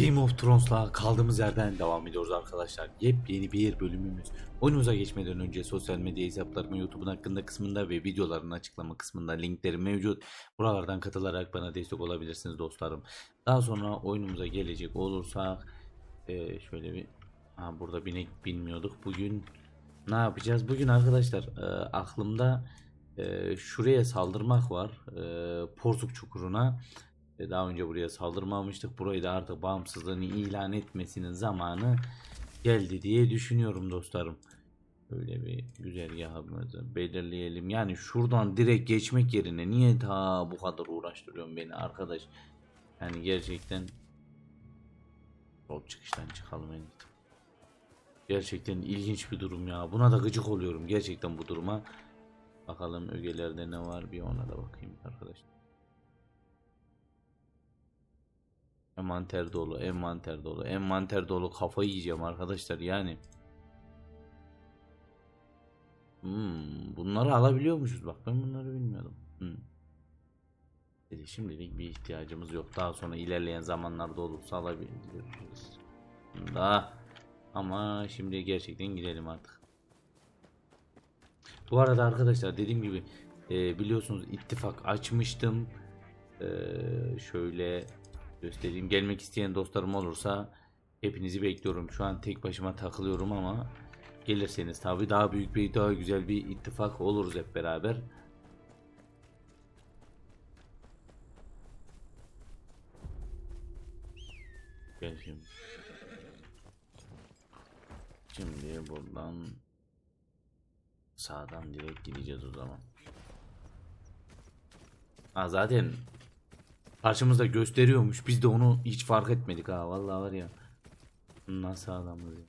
Game of Thrones'la kaldığımız yerden devam ediyoruz arkadaşlar. Yepyeni bir bölümümüz. Oyunumuza geçmeden önce sosyal medya hesaplarımı YouTube'un hakkında kısmında ve videoların açıklama kısmında linkleri mevcut. Buralardan katılarak bana destek olabilirsiniz dostlarım. Daha sonra oyunumuza gelecek olursak eee, şöyle bir ha, burada binek bilmiyorduk. Bugün ne yapacağız? Bugün arkadaşlar eee, aklımda eee, şuraya saldırmak var. Eee Porsuk Çukuru'na. E, Daha önce buraya saldırmamıştık. Burayı da artık bağımsızlığını ilan etmesinin zamanı geldi diye düşünüyorum dostlarım. Böyle bir güzergahımızı belirleyelim. Yani şuradan direkt geçmek yerine niye ta bu kadar uğraştırıyorsun beni arkadaş? Yani gerçekten sol çıkıştan çıkalım en. Gerçekten ilginç bir durum ya. Buna da gıcık oluyorum gerçekten bu duruma. Bakalım ögelerde ne var bir ona da bakayım arkadaşlar. Envanter dolu, envanter dolu, envanter dolu kafayı yiyeceğim arkadaşlar yani. Hmm, bunları alabiliyormuşuz bak ben bunları bilmiyordum. Hmm. Dedi, şimdilik bir ihtiyacımız yok. Daha sonra ilerleyen zamanlarda olursa alabiliriz. Da ama şimdi gerçekten gidelim artık. Bu arada arkadaşlar dediğim gibi e, biliyorsunuz ittifak açmıştım. E, şöyle göstereyim. Gelmek isteyen dostlarım olursa hepinizi bekliyorum. Şu an tek başıma takılıyorum ama gelirseniz tabii daha büyük bir daha güzel bir ittifak oluruz hep beraber. Gel şimdi. Şimdi buradan sağdan direkt gideceğiz o zaman. Ha zaten Karşımızda gösteriyormuş. Biz de onu hiç fark etmedik ha. Vallahi var ya. Nasıl adamız ya.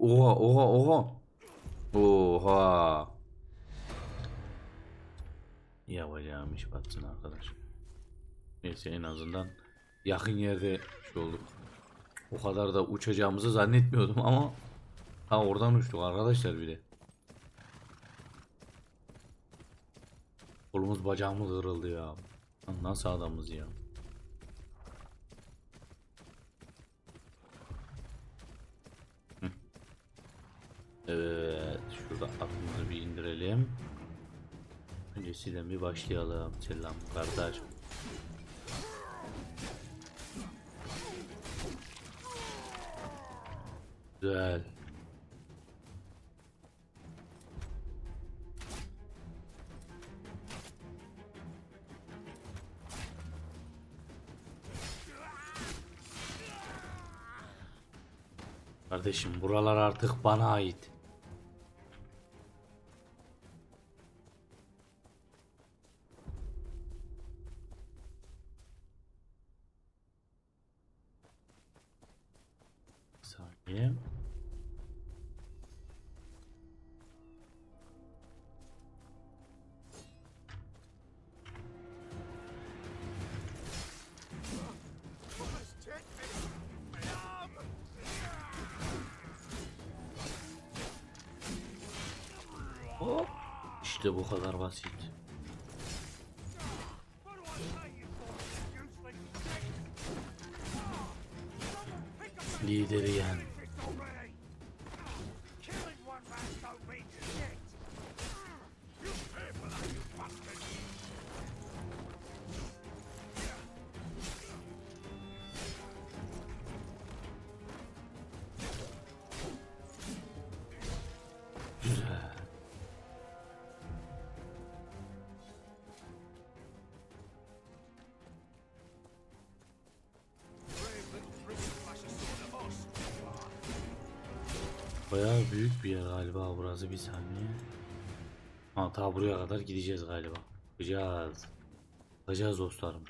Oha oha oha. Oha. Yapacağım iş batsın arkadaş. Neyse en azından yakın yerde şey olduk. O kadar da uçacağımızı zannetmiyordum ama ha oradan uçtuk arkadaşlar bir de. Kolumuz bacağımız kırıldı ya. Nasıl adamız ya? Evet, şurada aklımızı bir indirelim. Öncesiyle bir başlayalım. Selam kardeş. Güzel. Kardeşim buralar artık bana ait. Saniye. İşte bu kadar basit. Lideri yen. Bayağı büyük bir yer galiba burası bir saniye. Ha ta buraya kadar gideceğiz galiba. Bakacağız. Bakacağız dostlarım.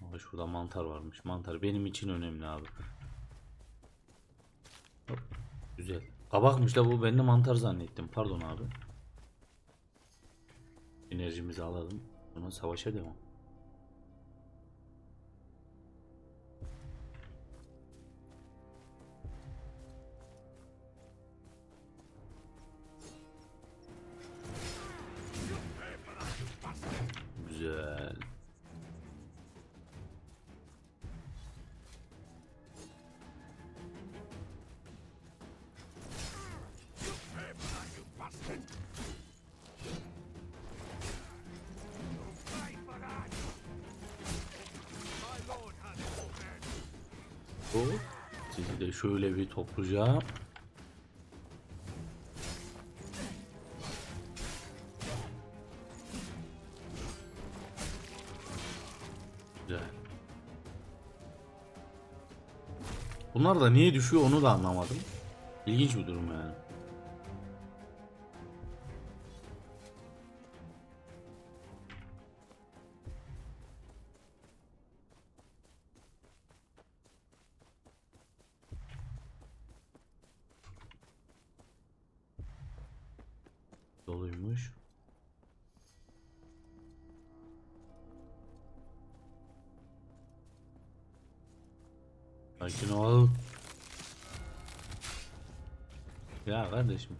Ama şurada mantar varmış. Mantar benim için önemli abi. Hop, Güzel. Kabakmış da bu ben de mantar zannettim. Pardon abi. Enerjimizi alalım. Sonra savaşa devam. Hop. Sizi de şöyle bir toplayacağım. Güzel. Bunlar da niye düşüyor onu da anlamadım. İlginç bir durum yani. Sakin ol. Ya kardeşim.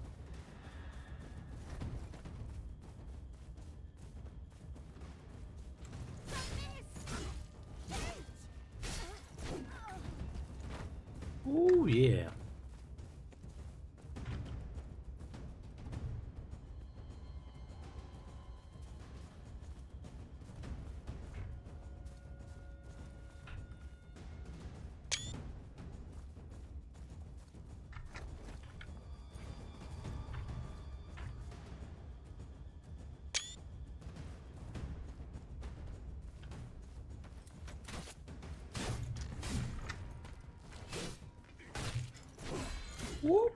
Whoop.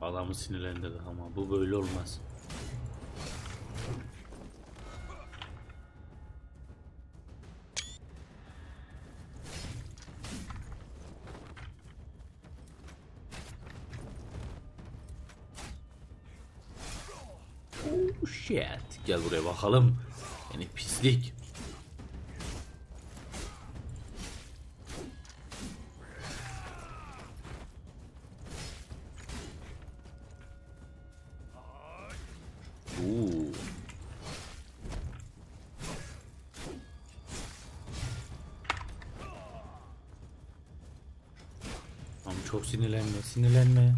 Adamı sinirlendirdi ama bu böyle olmaz. Oh shit. Gel buraya bakalım. Yani pislik. Çok sinirlenme, sinirlenme.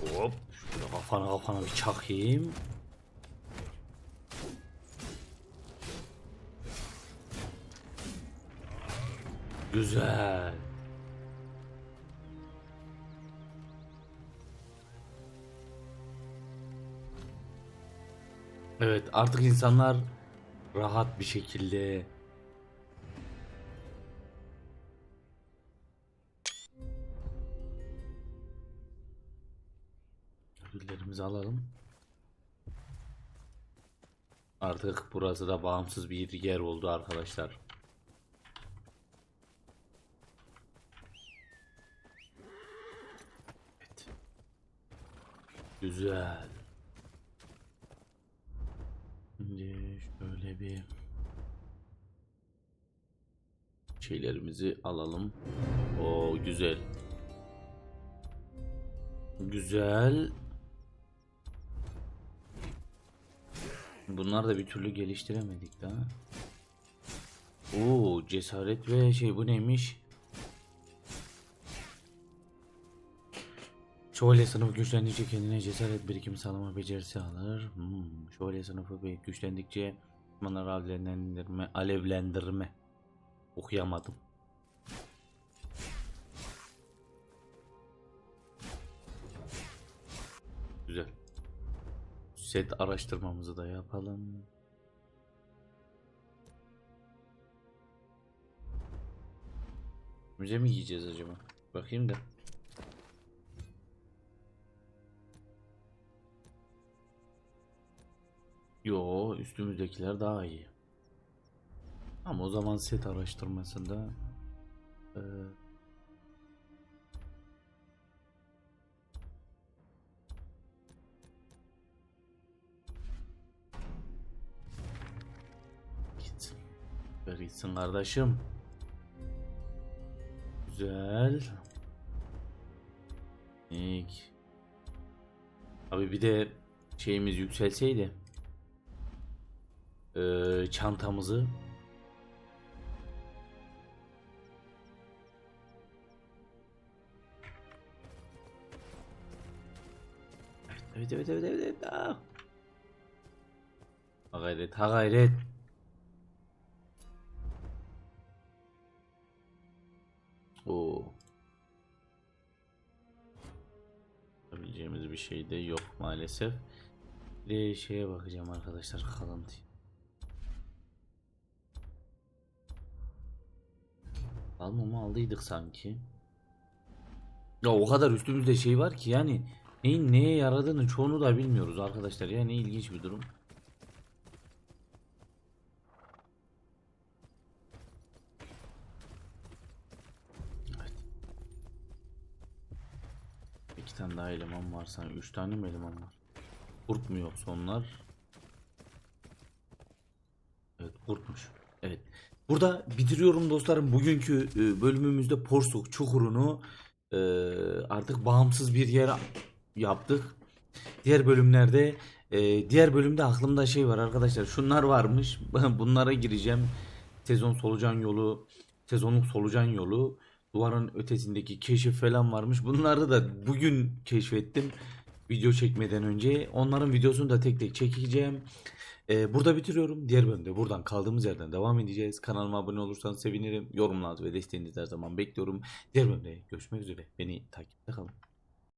Hop, şöyle kafana kafana bir çakayım. Güzel. Evet artık insanlar rahat bir şekilde ödüllerimizi alalım. Artık burası da bağımsız bir yer oldu arkadaşlar. Evet. Güzel. Şimdi şöyle bir şeylerimizi alalım. O güzel. Güzel. Bunlar da bir türlü geliştiremedik daha. Oo cesaret ve şey bu neymiş? Şövalye sınıfı güçlendikçe kendine cesaret birikimi sağlama becerisi alır. Hmm, şövalye sınıfı güçlendikçe düşmanları alevlendirme, alevlendirme. Okuyamadım. Set araştırmamızı da yapalım. Müze mi giyeceğiz acaba? Bakayım da. Yo üstümüzdekiler daha iyi. Ama o zaman set araştırmasında e, İyisin kardeşim. Güzel. İlk. Abi bir de şeyimiz yükselseydi. Ee, çantamızı. Evet evet evet evet evet. Aa. Ha gayret ha gayret. Bir şey de yok maalesef. Bir şeye bakacağım arkadaşlar kalıntı. Almamı aldıydık sanki. Ya o kadar üstümüzde şey var ki yani neyin neye yaradığını çoğunu da bilmiyoruz arkadaşlar. Yani ilginç bir durum. Tane daha eleman var sanki. Üç tane mi eleman var? Kurt mu yoksa onlar? Evet kurtmuş. Evet. Burada bitiriyorum dostlarım. Bugünkü e, bölümümüzde Porsuk çukurunu e, artık bağımsız bir yere yaptık. Diğer bölümlerde e, diğer bölümde aklımda şey var arkadaşlar. Şunlar varmış. Bunlara gireceğim. Sezon solucan yolu, sezonluk solucan yolu, duvarın ötesindeki keşif falan varmış. Bunları da bugün keşfettim. Video çekmeden önce. Onların videosunu da tek tek çekeceğim. Ee, burada bitiriyorum. Diğer bölümde buradan kaldığımız yerden devam edeceğiz. Kanalıma abone olursanız sevinirim. Yorumlarınızı ve desteğinizi her zaman bekliyorum. Diğer bölümde görüşmek üzere. Beni takipte kalın.